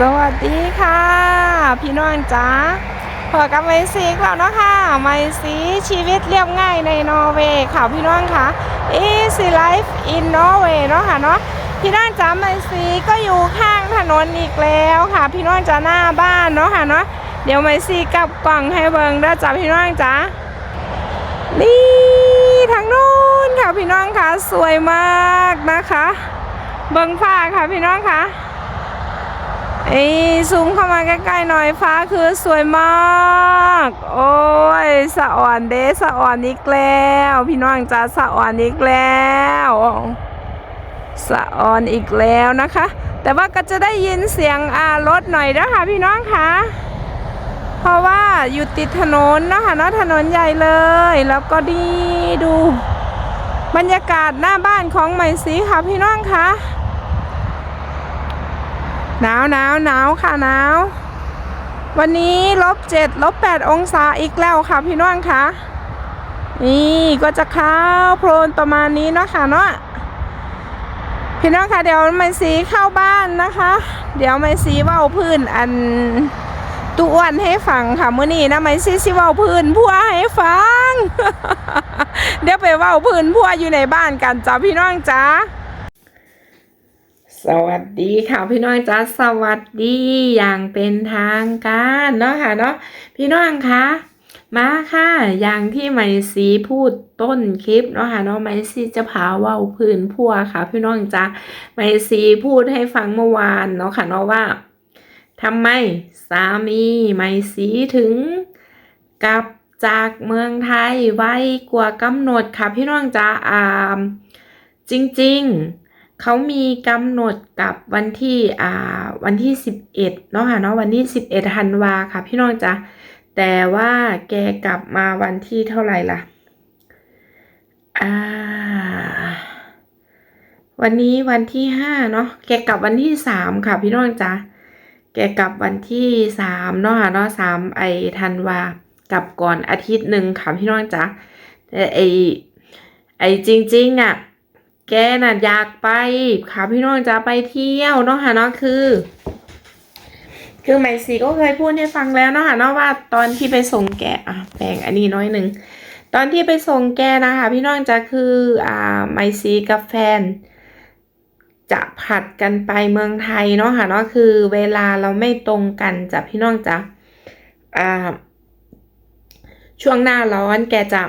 สวัสดีค่ะ พี่น้องจ๋าพอกับไมซีแล้วเนาะค่ะไมซีชีวิตเรียบง่ายในนอร์เวย์ค่ะพี่น้องค่ะ Easy Life in Norway เนาะค่ะเนาะพี่น้องจ๋าไมซีก็อยู่ข้างถนนอีกแล้วค่ะ พี่น้องจ๋าหน้าบ้านเนาะค่ะเนาะเดี๋ยวไมซีกลับกล่องให้เบิงได้จ้าพี่น้องจ๋านี่ทางนู้นค่ะพี่น้องค่ะสวยมากนะคะ เบิงฟ้าค่ะพี่น้องค่ะ ไอ้ซูมเข้ามาใกล้ๆหน่อยฟ้าคือสวยมาก โอ้ยสะอ่อนเดสะอ่อนอีกแล้ว พี่น้องจ้าสะอ่อนอีกแล้วสะอ่อนอีกแล้วนะคะ แต่ว่าก็จะได้ยินเสียงอ่ารถหน่อยนะคะพี่น้องคะเพราะว่าอยู่ติดถนนนะคะเนาะถนนใหญ่เลย แล้วก็ดีดู บรรยากาศหน้าบ้านของใหม่สีค่ะพี่น้องคะ หนาวหนาวหนาวค่ะหนาว วันนี้ลบเจ็ดลบแปดองศาอีกแล้วค่ะพี่น้องค่ะนี่ก็จะข้าวโพลนประมาณนี้เนาะค่ะเนาะพี่น้องค่ะเดี๋ยวไม่สีเข้าบ้านนะคะ เดี๋ยวไม่สีว้าพื้นอันตุอ้วนให้ฟังค่ะมื้อนี้นะไม่สีสิว้าพื้นพัวให้ฟัง เดี๋ยวไปว้าพื้นพัวอยู่ในบ้านกันจ้าพี่น้องจ้า สวัสดีค่ะพี่น้องจ้าสวัสดีอย่างเป็นทางการเนาะค่ะเนาะพี่น้องคะมาค่ะ อย่างที่ไมสีพูดต้นคลิปเนาะค่ะเนาะไมสีจะพาว่าพื้นพัวค่ะ พี่น้องจ้าไมสีพูดให้ฟังเมื่อวานเนาะค่ะเนาะว่าทำไมสามีไมสีถึงกลับจากเมืองไทยไวกว่ากำหนดค่ะพี่น้องจ้าอ่าจริง ๆ เขามีกำหนดกับวันที่อ่าวันที่สิบเอ็ดเนาะค่ะเนาะวันที่สิบเอ็ดธันวาค่ะ พี่น้องจ๊ะแต่ว่าแกกลับมาวันที่เท่าไหร่ล่ะอ่าวันนี้วันที่ห้าเนาะแกกลับวันที่สามค่ะ พี่น้องจ๊ะแกกลับวันที่สามเนาะค่ะเนาะสามไอธันวากลับก่อนอาทิตย์หนึ่งค่ะพี่น้องจ๊ะแต่ไอไอจริงๆอะ แกน่ะอยากไปค่ะพี่น้องจะไปเที่ยวเนาะค่ะเนาะคือ คือไมซีก็เคยพูดให้ฟังแล้วเนาะค่ะเนาะว่าตอนที่ไปส่งแกอะแบ่งอันนี้น้อยหนึ่งตอนที่ไปส่งแกนะคะพี่น้องจะคืออ่าไมซีกับแฟน จะผัดกันไปเมืองไทยเนาะค่ะเนาะคือเวลาเราไม่ตรงกันจ้ะพี่น้องจ้ะอ่าช่วงหน้าร้อนแกจะ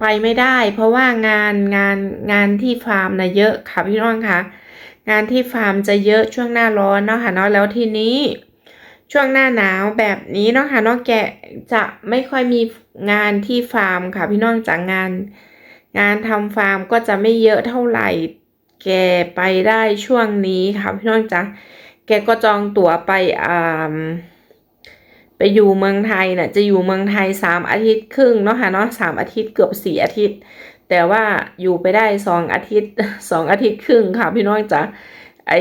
ไปไม่ได้ เพราะว่างานงานงานที่ฟาร์มนะเยอะค่ะพี่น้องคะงานที่ฟาร์มจะเยอะช่วงหน้าร้อนเนาะค่ะเนาะแล้วทีนี้ ช่วงหน้าหนาวแบบนี้เนาะค่ะเนาะแกจะไม่ค่อยมีงานที่ฟาร์มค่ะพี่น้องจากงาน งานทำฟาร์มก็จะไม่เยอะเท่าไหร่ แกไปได้ช่วงนี้ค่ะพี่น้องจ๊ะแกก็จองตั๋วไปอ่า ไปอยู่เมืองไทยน่ะจะอยู่เมืองไทยสามอาทิตย์ครึ่งเนาะค่ะเนาะสามอาทิตย์เกือบสี่อาทิตย์ แต่ว่าอยู่ไปได้สองอาทิตย์สองอาทิตย์ครึ่งค่ะพี่น้องจ๋าไอ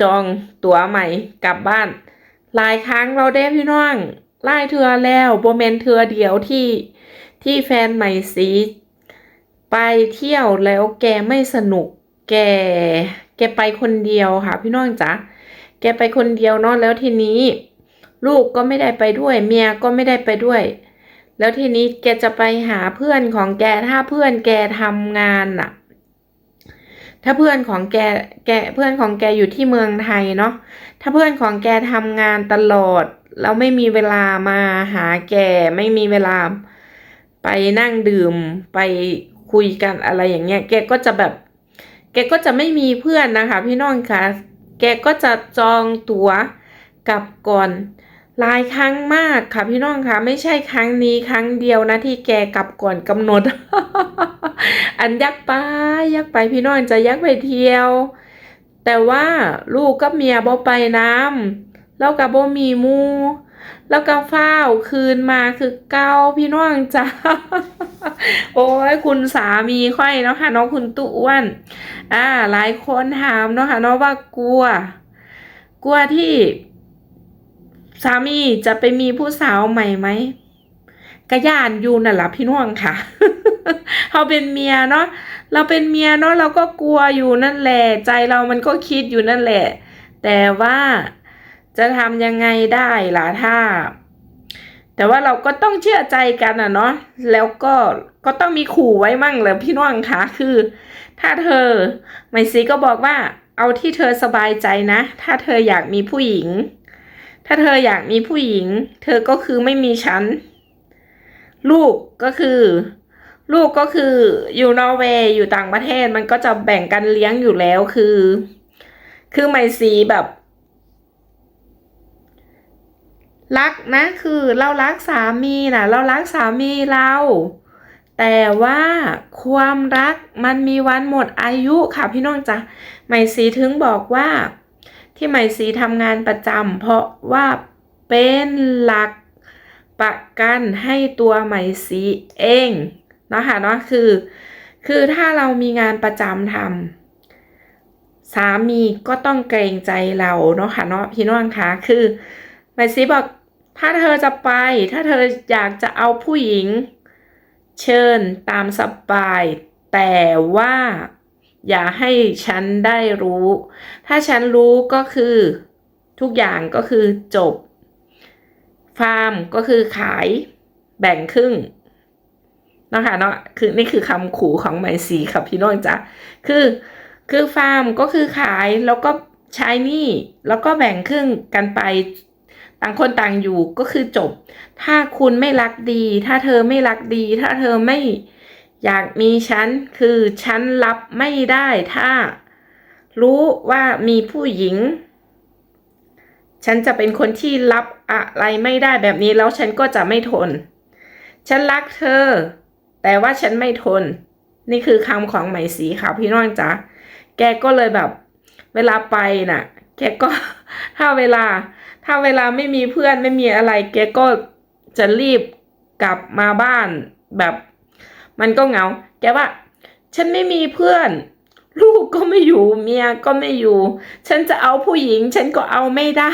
จองตั๋วใหม่กลับบ้านหลายครั้งเราได้พี่น้องไล่เทือแล้วโบเมนเทือเดียวที่ที่แฟนใหม่สีไปเที่ยวแล้วแกไม่สนุก แก แกไปคนเดียวค่ะ พี่น้องจ๋าแกไปคนเดียวเนาะแล้วทีนี้ ลูกก็ไม่ได้ไปด้วย เมียก็ไม่ได้ไปด้วย แล้วทีนี้แกจะไปหาเพื่อนของแกถ้าเพื่อนแกทำงานน่ะถ้าเพื่อนของแกแกเพื่อนของแกอยู่ที่เมืองไทยเนาะถ้าเพื่อนของแกทำงานตลอด แล้วไม่มีเวลามาหาแกไม่มีเวลา ไปนั่งดื่มไปคุยกันอะไรอย่างเงี้ยแกก็จะแบบ แกก็จะไม่มีเพื่อนนะคะ พี่น้องคะแกก็จะจองตั๋ว กลับก่อนหลายครั้งมากค่ะพี่น้องคะไม่ใช่ครั้งนี้ครั้งเดียวนะที่แกกลับก่อนกำหนด อันยักไปยักไปพี่น้องจะยักไปเที่ยว แต่ว่าลูกกับเมียบ่ไปน้ำแล้วกับบ่มีมูแล้วก็ฟ้าคืนมาคือเก้าพี่น้องจ้าโอ้ยคุณสามีค่อยเนาะค่ะเน้องคุณตุ้วนอ่า หลายคนถามเนาะค่ะเนาะว่ากลัว กลัวที่ สามีจะไปมีผู้สาวใหม่ไหมกระยานอยู่นั่นแหละพี่น้องค่ะเขาเป็นเมียเนาะเราเป็นเมียเนาะเราก็กลัวอยู่นั่นแหละใจเรามันก็คิดอยู่นั่นแหละ แต่ว่าจะทำยังไงได้ล่ะถ้า แต่ว่าเราก็ต้องเชื่อใจกันอะเนาะแล้วก็ก็ต้องมีขู่ไว้มั่งเลยพี่น้องคะคือ ถ้าเธอไมซีก็บอกว่า เอาที่เธอสบายใจนะ ถ้าเธออยากมีผู้หญิง ถ้าเธออยากมีผู้หญิง เธอก็คือไม่มีฉัน ลูกก็คือ ลูกก็คืออยู่นอร์เวย์อยู่ต่างประเทศมันก็จะแบ่งกันเลี้ยงอยู่แล้วคือ คือไมซีแบบ รักนะคือเรารักสามีนะเรารักสามีเราแต่ว่าความรักมันมีวันหมดอายุค่ะพี่น้องจ๊ะไมซีถึงบอกว่า ที่ไมซีทำงานประจำเพราะว่าเป็นหลักประกันให้ตัวไมซีเองเนาะค่ะเนาะคือ คือถ้าเรามีงานประจำทำสามีก็ต้องเกรงใจเราเนาะค่ะเนาะพี่น้องคะคือไมซีบอกถ้าเธอจะไป ถ้าเธออยากจะเอาผู้หญิง เชิญตามสบาย แต่ว่า อย่าให้ฉันได้รู้ ถ้าฉันรู้ก็คือทุกอย่างก็คือจบ ฟาร์มก็คือขายแบ่งครึ่งนะค่ะเนาะคือนี่คือคำขู่ของไมซีครับพี่น้องจ๊ะคือคือฟาร์มก็คือขายแล้วก็ใช้นี้แล้วก็แบ่งครึ่งกันไปต่างคนต่างอยู่ก็คือจบ ถ้าคุณไม่รักดี ถ้าเธอไม่รักดี ถ้าเธอไม่ อยากมีฉันคือฉันรับไม่ได้ถ้า รู้ว่ามีผู้หญิง ฉันจะเป็นคนที่รับอะไรไม่ได้แบบนี้แล้วฉันก็จะไม่ทน ฉันรักเธอ แต่ว่าฉันไม่ทน นี่คือคำของไหมสีค่ะพี่น้องจ๋าแกก็เลยแบบ เวลาไปน่ะ แกก็ถ้าเวลา ถ้าเวลาไม่มีเพื่อนไม่มีอะไร แกก็จะรีบกลับมาบ้านแบบ มันก็เหงา แกว่า ฉันไม่มีเพื่อน ลูกก็ไม่อยู่ เมียก็ไม่อยู่ ฉันจะเอาผู้หญิง ฉันก็เอาไม่ได้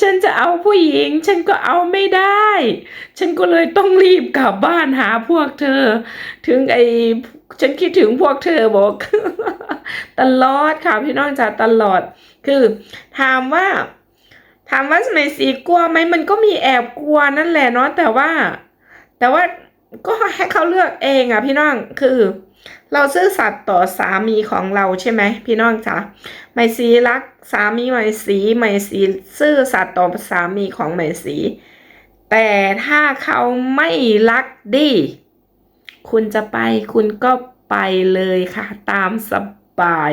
ฉันจะเอาผู้หญิง ฉันก็เอาไม่ได้ ฉันก็เลยต้องรีบกลับบ้านหาพวกเธอ ถึงไอฉันคิดถึงพวกเธอบอก ตลอดค่ะพี่น้องจ๋าตลอด คือถามว่าถามว่าสมัยสีกลัวไหมมันก็มีแอบกลัวนั่นแหละเนาะแต่ว่า แต่ว่าก็ให้เขาเลือกเองอะพี่น้องคือ เราซื่อสัตย์ต่อสามีของเราใช่ไหมพี่น้องจ๋าไมสีรักสามีไมสีไมสีซื่อสัตย์ต่อสามีของไมสี แต่ถ้าเขาไม่รักดี คุณจะไปคุณก็ไปเลยค่ะ ตามสบาย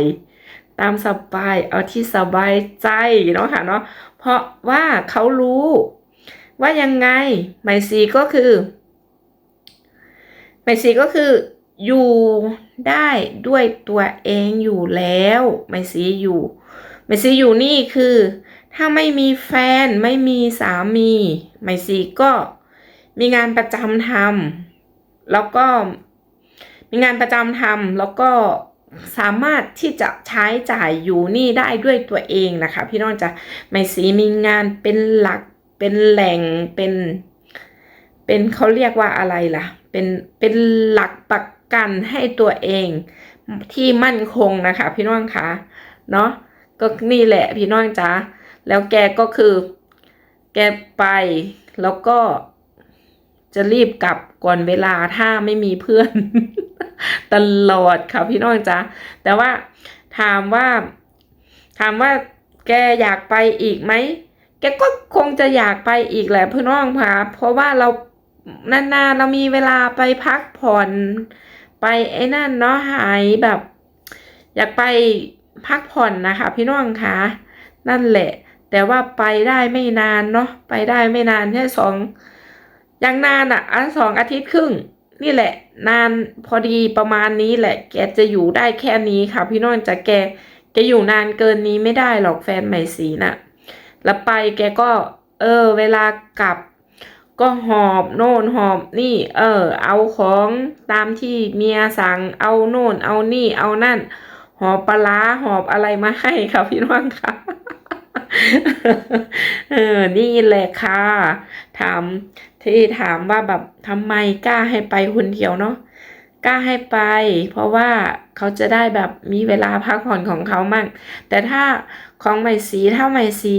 ตามสบายเอาที่สบายใจเนาะค่ะเนาะเพราะว่าเขารู้ ว่ายังไงไมซีก็คือ ไมซีก็คือ อยู่ได้ด้วยตัวเองอยู่แล้วไมซีอยู่ไมซีอยู่นี่คือ ถ้าไม่มีแฟนไม่มีสามีไมซีก็มีงานประจำทำแล้วก็มีงานประจำทำแล้วก็สามารถที่จะใช้จ่ายอยู่นี่ได้ด้วยตัวเองนะคะ พี่น้องจะไม่สีมีงานเป็นหลักเป็นแหล่งเป็น เป็นเขาเรียกว่าอะไรล่ะ เป็นเป็นหลักประกันให้ตัวเองที่มั่นคงนะคะ พี่น้องคะเนาะก็นี่แหละพี่น้องจ๋าแล้วแกก็คือ แกไปแล้วก็จะรีบกลับก่อนเวลาถ้าไม่มีเพื่อน ตลอดค่ะพี่น้องจ๊ะแต่ว่าถามว่า ถามว่าแกอยากไปอีกไหมแกก็คงจะอยากไปอีกแหละพี่น้องค่ะเพราะว่าเรา นานๆเรามีเวลาไปพักผ่อน ไปไอ้นั่นเนาะหายแบบ อยากไปพักผ่อนนะคะ พี่น้องค่ะนั่นแหละ แต่ว่าไปได้ไม่นานเนาะไปได้ไม่นานแค่สองอย่างนานอะอันสองอาทิตย์ครึ่ง นี่แหละ นานพอดีประมาณนี้แหละ แกจะอยู่ได้แค่นี้ค่ะ พี่น้องจะแกแกอยู่นานเกินนี้ไม่ได้หรอกแฟนใหม่สีน่ะแล้วไปแกก็ เออ เวลากลับ ก็หอบโน่นหอบนี่ เออ เอาของตามที่เมียสั่งเอาโน่น เอานี่เอานั่น หอบปลาหอบอะไรมาให้ค่ะพี่น้องค่ะเออนี่แหละค่ะถามที่ถามว่าแบบทำไมกล้าให้ไปคนเดียวเนาะกล้าให้ไป เพราะว่าเขาจะได้แบบมีเวลาพักผ่อนของเขามั่งแต่ถ้าของใหม่สีถ้าใหม่สี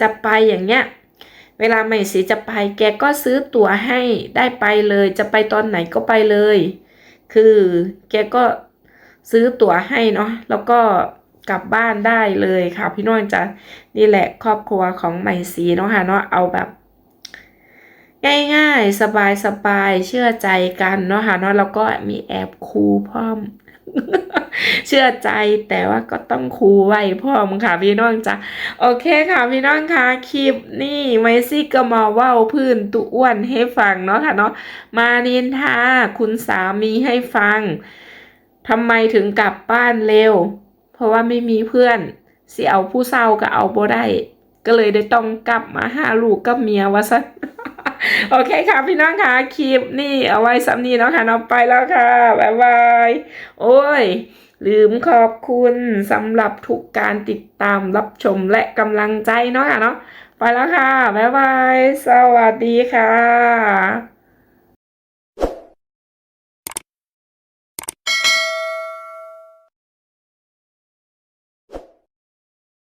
จะไปอย่างเงี้ย เวลาใหม่สีจะไป แกก็ซื้อตั๋วให้ได้ไปเลย จะไปตอนไหนก็ไปเลย คือแกก็ซื้อตั๋วให้เนาะแล้วก็กลับบ้านได้เลยค่ะพี่น้องจ้ะนี่แหละครอบครัวของใหม่สีเนาะค่ะเนาะเอาแบบง่ายๆ สบายๆ เชื่อใจกันเนาะค่ะเนาะแล้วก็มีแอบคูพร้อม เชื่อใจแต่ว่าก็ต้องคูไว้พร้อมค่ะพี่น้องจ้ะโอเคค่ะพี่น้องค่ะคลิปนี่ไมซี่ก็มาเว้าพื้นตุอ้วนให้ฟังเนาะค่ะเนาะมานินทาคุณสามีให้ฟังทำไมถึงกลับบ้านเร็ว เพราะว่าไม่มีเพื่อนสิเอาผู้เศร้าก็เอาบ่ได้ ก็เลยได้ต้องกลับมาหาลูกกับเมียว่าซะ โอเคค่ะพี่น้องค่ะคลิปนี่เอาไว้สำนีเนาะค่ะเนาะไปแล้วค่ะบ๊ายบายโอ้ย ลืมขอบคุณสำหรับทุกการติดตามรับชมและกำลังใจเนาะค่ะเนาะไปแล้วค่ะบ๊ายบาย สวัสดีค่ะ